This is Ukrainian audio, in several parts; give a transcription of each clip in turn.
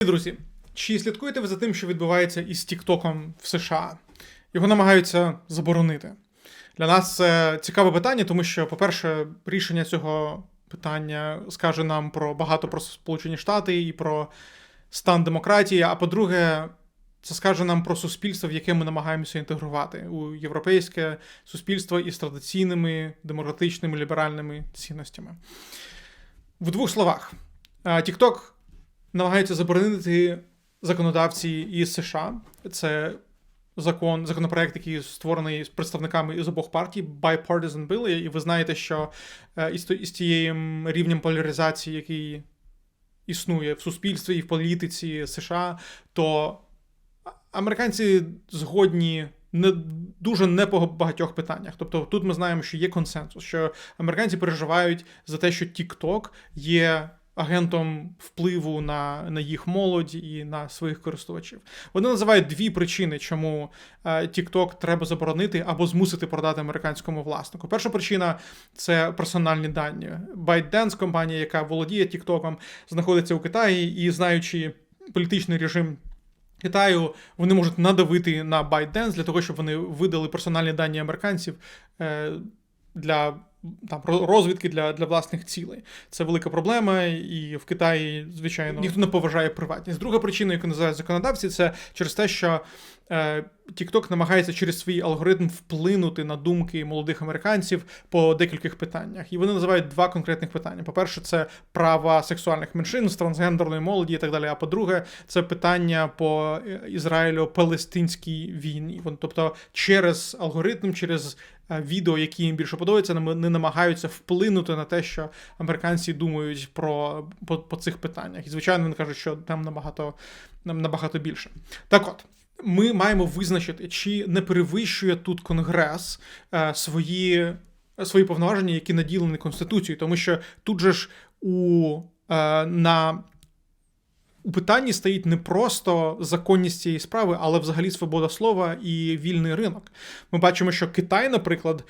Друзі, чи слідкуєте ви за тим, що відбувається із Тіктоком в США? Його намагаються заборонити. Для нас це цікаве питання, тому що, по-перше, рішення цього питання скаже нам про багато про Сполучені Штати і про стан демократії. А по-друге, це скаже нам про суспільство, в яке ми намагаємося інтегрувати у європейське суспільство із традиційними демократичними ліберальними цінностями. В двох словах, TikTok намагаються заборонити законодавці із США. Це закон, законопроект, який створений з представниками із обох партій, bipartisan bill, і ви знаєте, що е, із, тією рівнем поляризації, який існує в суспільстві і в політиці США, то американці згодні. Не дуже не по багатьох питаннях. Тобто тут ми знаємо, що є консенсус, що американці переживають за те, що TikTok є агентом впливу на на їх молодь і на своїх користувачів. Вони називають дві причини, чому е, TikTok треба заборонити або змусити продати американському власнику. Перша причина це персональні дані. ByteDance, компанія, яка володіє TikTok, знаходиться у Китаї і знаючи політичний режим. Китаю вони можуть надавити на ByteDance для того, щоб вони видали персональні дані американців е, для там розвідки для для власних цілей. Це велика проблема, і в Китаї, звичайно, ніхто не поважає приватність. Друга причина, яку називають законодавці, це через те, що е, TikTok намагається через свій алгоритм вплинути на думки молодих американців по декількох питаннях. І вони називають два конкретних питання: по-перше, це права сексуальних меншин, з трансгендерної молоді і так далі. А по-друге, це питання по е, Ізраїлю-Палестинській війні. Тобто, через алгоритм, через відео, які їм більше подобаються, не намагаються вплинути на те, що американці думають про по, по цих питаннях. І звичайно, вони кажуть, що там набагато набагато більше. Так от. Ми маємо визначити, чи не перевищує тут Конгрес е, свої свої повноваження, які наділені Конституцією, тому що тут же ж у е, на у питанні стоїть не просто законність цієї справи, але взагалі свобода слова і вільний ринок. Ми бачимо, що Китай, наприклад,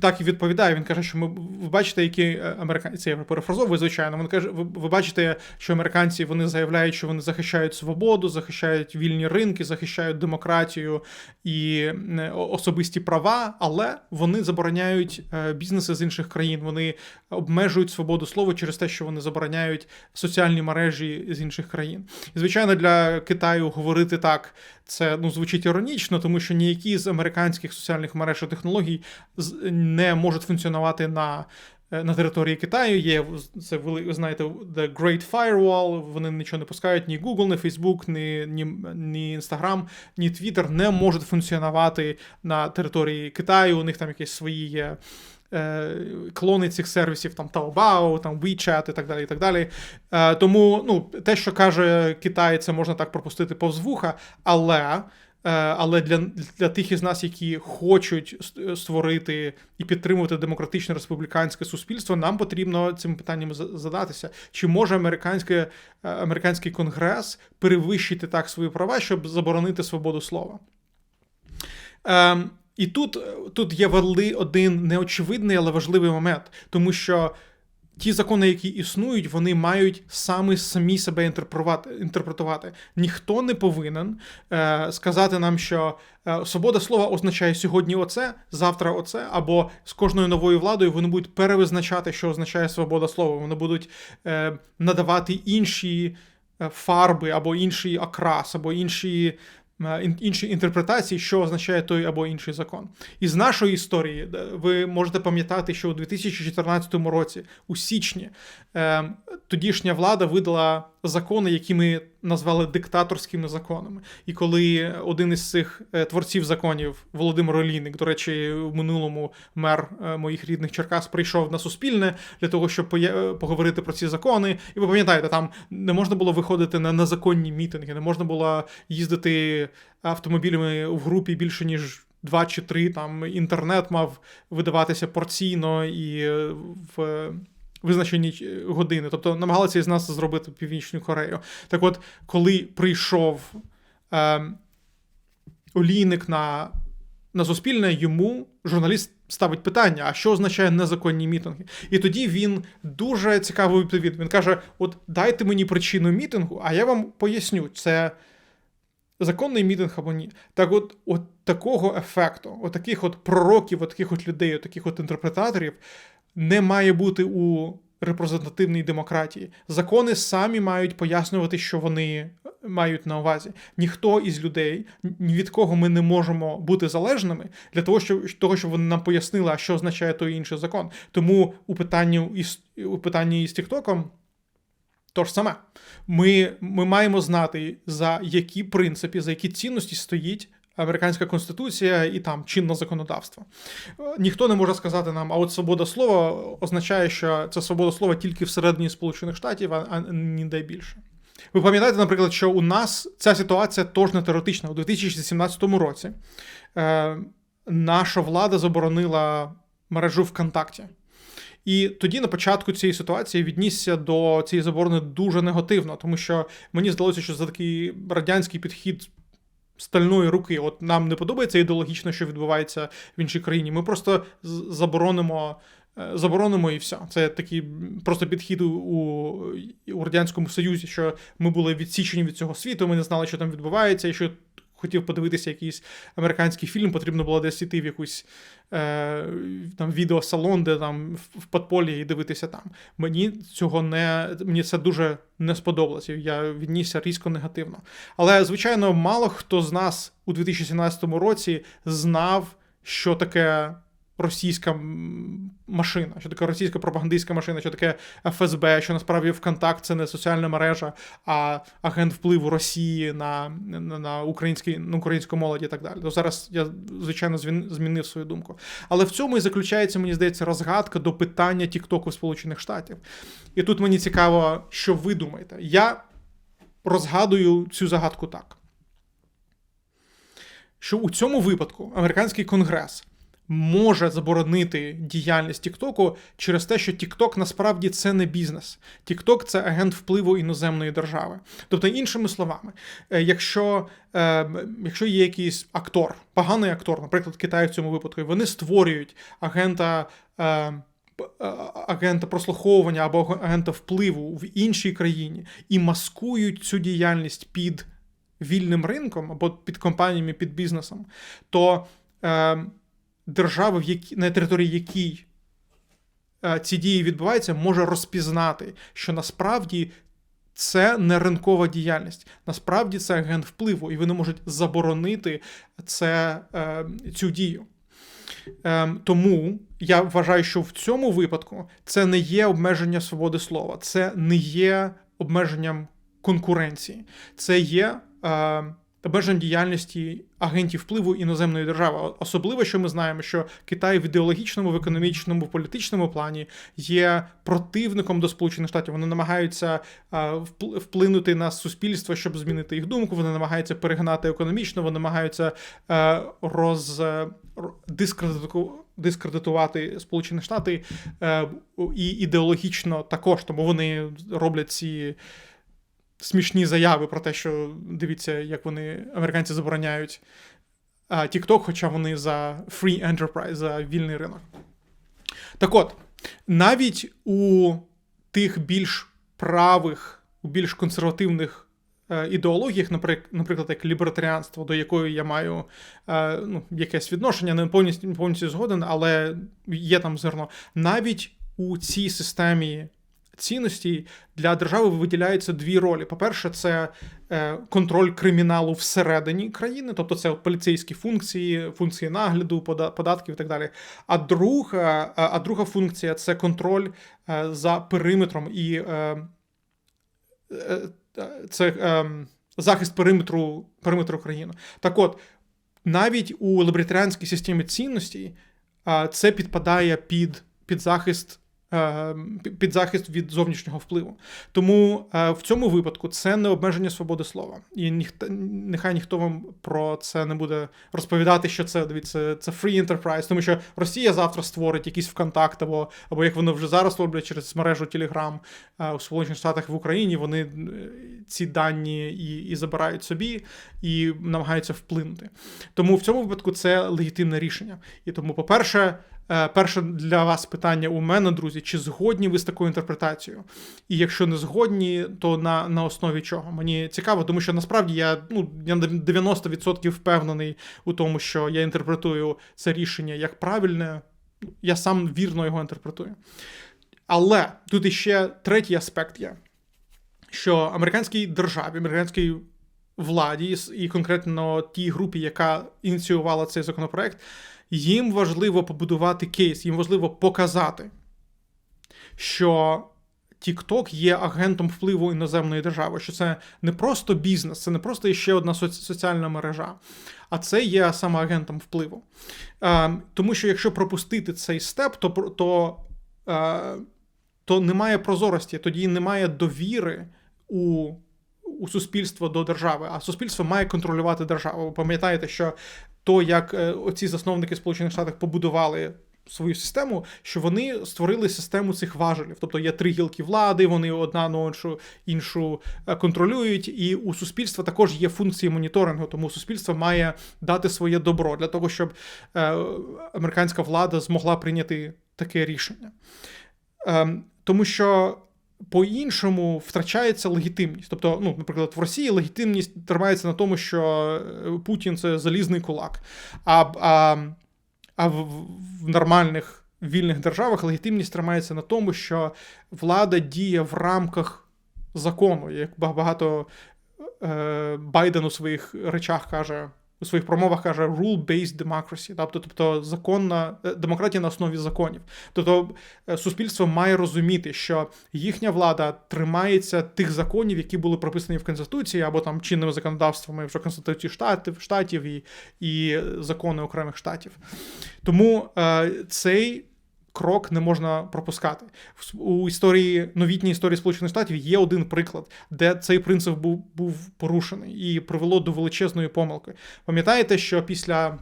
так і відповідає. Він каже, що ми ви бачите, які е, американці я перефразовую, звичайно. Він каже, ви, ви бачите, що американці вони заявляють, що вони захищають свободу, захищають вільні ринки, захищають демократію і особисті права, але вони забороняють е, бізнеси з інших країн. Вони обмежують свободу слова через те, що вони забороняють соціальні мережі з інших країн. І звичайно, для Китаю говорити так. Це ну звучить іронічно, тому що ніякі з американських соціальних мереж і технологій не можуть функціонувати на е, на території Китаю. Є це ви знаєте, The Great Firewall, Вони нічого не пускають. Ні Google, ні Facebook, ні ні, ні Instagram, ні Twitter не можуть функціонувати на території Китаю. У них там якісь свої є. Е, клони цих сервісів, там Taobao, там WeChat і так далі. і так далі. Е, тому ну, те, що каже Китай, це можна так пропустити повз вуха, але. Е, але для для тих із нас, які хочуть створити і підтримувати демократичне республіканське суспільство, нам потрібно цим питанням задатися. Чи може американське, американський конгрес перевищити так свої права, щоб заборонити свободу слова? Ем, і тут тут є один неочевидний, але важливий момент, тому що ті закони, які існують, вони мають саме самі себе інтерпретувати. Ніхто не повинен е, сказати нам, що е, свобода слова означає сьогодні оце, завтра оце, або з кожною новою владою вони будуть перевизначати, що означає свобода слова. Вони будуть е, надавати інші. Е, фарби або інший окрас, або інші інші інтерпретації, що означає той або інший закон. Із нашої історії ви можете пам'ятати, що у 2014 році, у січні, е, тодішня влада видала закони, які ми назвали диктаторськими законами. І коли один із цих е, творців законів, Володимир Олійник, до речі, в минулому мер моїх рідних Черкас прийшов на суспільне для того, щоб поговорити про ці закони. І ви пам'ятаєте, там не можна було виходити на незаконні мітинги, не можна було їздити автомобілями в групі більше ніж. Два чи три там інтернет мав видаватися порційно і в визначені години. Тобто намагалися із нас зробити Північну Корею. Так от, коли прийшов е, олійник на на Суспільне, йому журналіст ставить питання: а що означає незаконні мітинги? І тоді він дуже цікаво відповідь. Він каже: От дайте мені причину мітингу, а я вам поясню, це законний мітинг або ні. Так, от, от такого ефекту, от таких от пророків, от таких от людей, от таких от інтерпретаторів не має бути у репрезентативній демократії. Закони самі мають пояснювати, що вони мають на увазі. Ніхто із людей, ні від кого ми не можемо бути залежними для того, щоб того, щоб вони нам пояснили, а що означає той інший закон. Тому у питанні із у питанні із Тіктоком. То ж саме, ми ми маємо знати, за які принципи, за які цінності стоїть американська конституція і там чинне законодавство. Ніхто не може сказати нам, а от свобода слова означає, що це свобода слова тільки всередині Сполучених Штатів, а ніде більше. Ви пам'ятаєте, наприклад, що у нас ця ситуація тож не теоретична. У 2017 році е, наша влада заборонила мережу ВКонтакті. І тоді на початку цієї ситуації віднісся до цієї заборони дуже негативно, тому що мені здалося, що за такий радянський підхід стальної руки, от нам не подобається ідеологічно, що відбувається в іншій країні. Ми просто заборонимо. Е, заборонимо і все. Це такий просто підхід у, у Радянському Союзі, що ми були відсічені від цього світу, ми не знали, що там відбувається, і що хотів подивитися якийсь американський фільм, потрібно було десь іти в якусь е, там відеосалон, де там в подполі і дивитися там. Мені цього не мені це дуже не сподобалося. Я віднісся різко негативно. Але, звичайно, мало хто з нас у 2017 році знав, що таке російська машина, що таке російська пропагандистська машина, що таке ФСБ, що насправді ВКонтакт це не соціальна мережа, а агент впливу Росії на на, на, український, на українську молоді і так далі. То зараз я, звичайно, змінив свою думку. Але в цьому і заключається, мені здається, розгадка до питання Тіктоку Сполучених Штатів. І тут мені цікаво, що ви думаєте. Я розгадую цю загадку так. Що у цьому випадку американський конгрес може заборонити діяльність Тіктоку через те, що Тікток насправді це не бізнес. Тікток це агент впливу іноземної держави. Тобто, іншими словами, е, якщо е, якщо є якийсь актор, поганий актор, наприклад, Китай в цьому випадку, вони створюють агента. Е, агента прослуховування або агента впливу в іншій країні і маскують цю діяльність під вільним ринком або під компаніями, під бізнесом, то е, держава, в які, на території якій е, ці дії відбуваються, може розпізнати, що насправді це не ринкова діяльність, насправді це агент впливу, і вони можуть заборонити це, е, цю дію. Ем, тому я вважаю, що в цьому випадку це не є обмеження свободи слова, це не є обмеженням конкуренції, це є. Ем, обмежень діяльності агентів впливу іноземної держави. Особливо, що ми знаємо, що Китай в ідеологічному, в економічному, в політичному плані є противником до Сполучених Штатів. Вони намагаються вплинути на суспільство, щоб змінити їх думку. Вони намагаються перегнати економічно, вони намагаються роз дискредитувати Сполучені Штати е, і ідеологічно також, тому вони роблять ці смішні заяви про те, що дивіться, як вони американці забороняють TikTok, хоча вони за free enterprise, за вільний ринок. Так от, навіть у тих більш правих, у більш консервативних е, ідеологіях, наприклад, як лібертаріанство, до якої я маю е, ну, якесь відношення, не повністю, повністю згоден, але є там зерно. Навіть у цій системі цінностей для держави виділяються дві ролі. По-перше, це е, контроль криміналу всередині країни, тобто це поліцейські функції, функції нагляду, податків і так далі. А друга, а друга функція це контроль е, за периметром і е, це захист периметру периметру країни. Так от, навіть у лібертаріанській системі цінностей це підпадає під, під захист. Е, під захист від зовнішнього впливу. Тому е, в цьому випадку це не обмеження свободи слова. І ніхто нехай ніхто вам про це не буде розповідати, що це дивіться, це free enterprise, тому що Росія завтра створить якийсь ВКонтакт, або або як вони вже зараз роблять через мережу е, у Сполучених Штатах в Україні. Вони ці дані і, і забирають собі і намагаються вплинути. Тому в цьому випадку це легітимне рішення. І тому, по-перше. Е, перше для вас питання у мене, друзі: чи згодні ви з такою інтерпретацією? І якщо не згодні, то на на основі чого? Мені цікаво, тому що насправді я ну я на 90% впевнений у тому, що я інтерпретую це рішення як правильне. Я сам вірно його інтерпретую. Але тут іще третій аспект є: що американській державі, американській владі і конкретно тій групі, яка ініціювала цей законопроект, їм важливо побудувати кейс, їм важливо показати, що TikTok є агентом впливу іноземної держави, що це не просто бізнес, це не просто ще одна соціальна мережа, а це є саме агентом впливу. Е, Тому що якщо пропустити цей степ, то то, е, то немає прозорості, тоді немає довіри у у суспільство до держави, а суспільство має контролювати державу. Ви пам'ятаєте, що то, як е, оці засновники Сполучених Штатів побудували. Свою систему, що вони створили систему цих важелів. Тобто є три гілки влади, вони одна на іншу іншу е, контролюють, і у суспільства також є функції моніторингу, тому суспільство має дати своє добро для того, щоб е, американська влада змогла прийняти таке рішення. Е, тому що по-іншому втрачається легітимність. Тобто, ну, наприклад, в Росії легітимність тримається на тому, що е, Путін це залізний кулак. А а, а в, в нормальних вільних державах легітимність тримається на тому, що влада діє в рамках закону. Як багато е, Байден у своїх речах каже у своїх промовах каже rule-based democracy, тобто тобто законна е, демократія на основі законів. Тобто е, суспільство має розуміти, що їхня влада тримається тих законів, які були прописані в Конституції, або там чинними законодавствами вже Конституції штатів штатів і, і закони окремих штатів. Тому е, цей крок не можна пропускати. У історії новітній історії Сполучених Штатів є один приклад, де цей принцип був був порушений і привело до величезної помилки. Пам'ятаєте, що після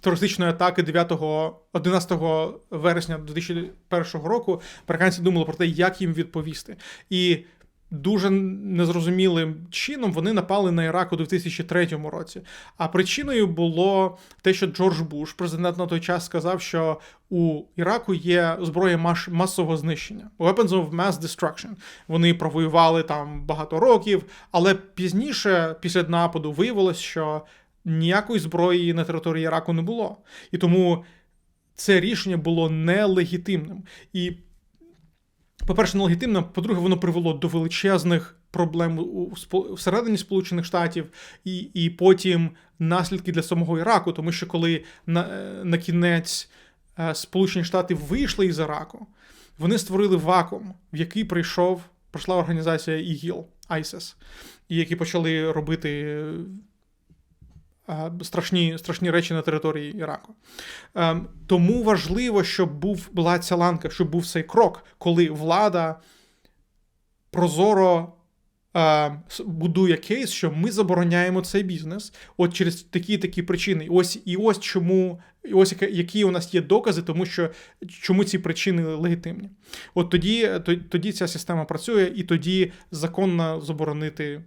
терористичної атаки 9-11 вересня 2001 року американці думали про те, як їм відповісти. І дуже незрозумілим чином вони напали на Ірак у 2003 році. А причиною було те, що Джордж Буш, президент на той час, сказав, що у Іраку є зброя мас масового знищення Weapons of Mass Destruction. Вони провоювали там багато років, але пізніше, після нападу, виявилось, що ніякої зброї на території Іраку не було. І тому це рішення було нелегітимним. І по-перше, нелегітимно, по-друге, воно привело до величезних проблем у всередині Сполучених Штатів, і і потім наслідки для самого Іраку, тому що коли на, на кінець е, Сполучені Штати вийшли із Іраку, вони створили вакуум, в який прийшов прийшла організація ІГІЛ, ISIS, і які почали робити страшні страшні речі на території Іраку. Ем, тому важливо, щоб був була ця ланка, щоб був цей крок, коли влада прозоро. Ем, будує кейс, що ми забороняємо цей бізнес, от через такі такі причини. Ось і ось чому, і ось які у нас є докази, тому що чому ці причини легітимні. От тоді, тоді ця система працює, і тоді законно заборонити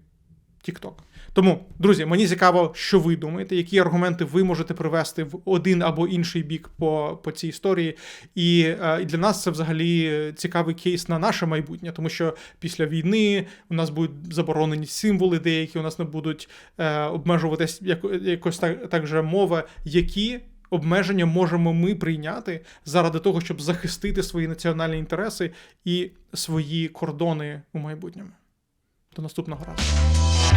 TikTok. Тому, друзі, мені цікаво, що ви думаєте, які аргументи ви можете привести в один або інший бік по по цій історії. І, е, і для нас це взагалі цікавий кейс на наше майбутнє, тому що після війни у нас будуть заборонені символи, деякі у нас не будуть е, обмежуватись як, якось так, так же мова, які. Обмеження можемо ми прийняти заради того, щоб захистити свої національні інтереси і свої кордони у майбутньому. До наступного разу.